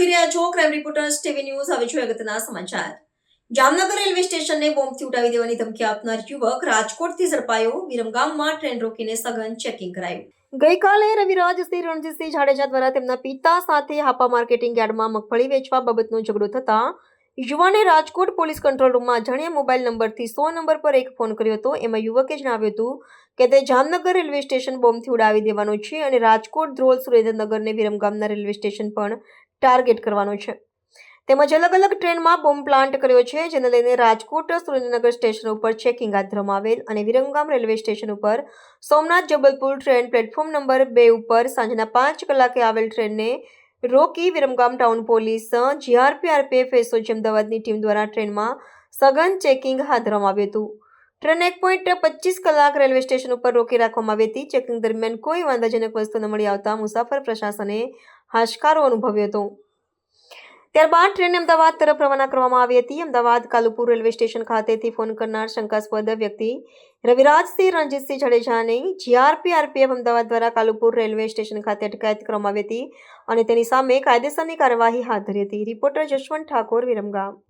રહ્યા છો crime reporters TV news હવે જોઈએ અગત્યના સમાચાર. જામનગર રેલવે સ્ટેશનને બોમ્બથી ઉડાવી દેવાની ધમકી આપનાર યુવક રાજકોટથી ઝડપાયો. વિરમગામમાં ટ્રેન રોકીને સઘન ચેકિંગ કરાયું. ગઈકાલે રવિરાજસિંહ રણજીતસિંહ જાડેજા દ્વારા તેમના પિતા સાથે હાપા માર્કેટિંગ યાર્ડમાં મગફળી વેચવા બાબતનો ઝઘડો થતા યુવાને રાજકોટ પોલીસ કંટ્રોલ રૂમમાં અજાણ્યા મોબાઈલ નંબરથી સો નંબર પર એક ફોન કર્યો હતો. એમાં યુવકે જણાવ્યું હતું કે તે જામનગર રેલવે સ્ટેશન બોમ્બથી ઉડાવી દેવાનો છે અને રાજકોટ ધ્રોલ સુરેન્દ્રનગરને વિરમગામના રેલવે સ્ટેશન પણ ટાર્ગેટ કરવાનો છે. તેમજ અલગ અલગ ટ્રેનમાં બોમ્બ પ્લાન્ટ કર્યો છે, જેને લઈને રાજકોટ સુરેન્દ્રનગર સ્ટેશન ઉપર ચેકિંગ હાથ ધરવામાં આવેલ અને વિરમગામ રેલવે સ્ટેશન ઉપર Somnath Jabalpur train platform number બે ઉપર સાંજના પાંચ કલાકે આવેલ ટ્રેનને રોકી Viramgam town police, GRP RPF SOG અમદાવાદની ટીમ દ્વારા ટ્રેનમાં સઘન ચેકિંગ હાથ ધરવામાં આવ્યું હતું. ટ્રેન એક પોઈન્ટ પચીસ કલાક રેલવે સ્ટેશન ઉપર રોકી રાખવામાં આવી હતી. ચેકિંગ દરમિયાન કોઈ વાંધાજનક વસ્તુ ન મળી આવતા મુસાફર પ્રશાસને હાશકારો અનુભવ્યો હતો. ત્યારબાદ ટ્રેન અમદાવાદ તરફ રવાના કરવામાં આવી હતી. અમદાવાદ કાલુપુર રેલવે સ્ટેશન ખાતેથી ફોન કરનાર શંકાસ્પદ વ્યક્તિ રવિરાજસિંહ રણજીતસિંહ જાડેજાને જીઆરપી, આરપીએફ અમદાવાદ દ્વારા કાલુપુર રેલવે સ્ટેશન ખાતે અટકાયત કરવામાં આવી હતી અને તેની સામે કાયદેસરની કાર્યવાહી હાથ ધરી હતી. રિપોર્ટર જશવંત ઠાકોર વિરમગામ.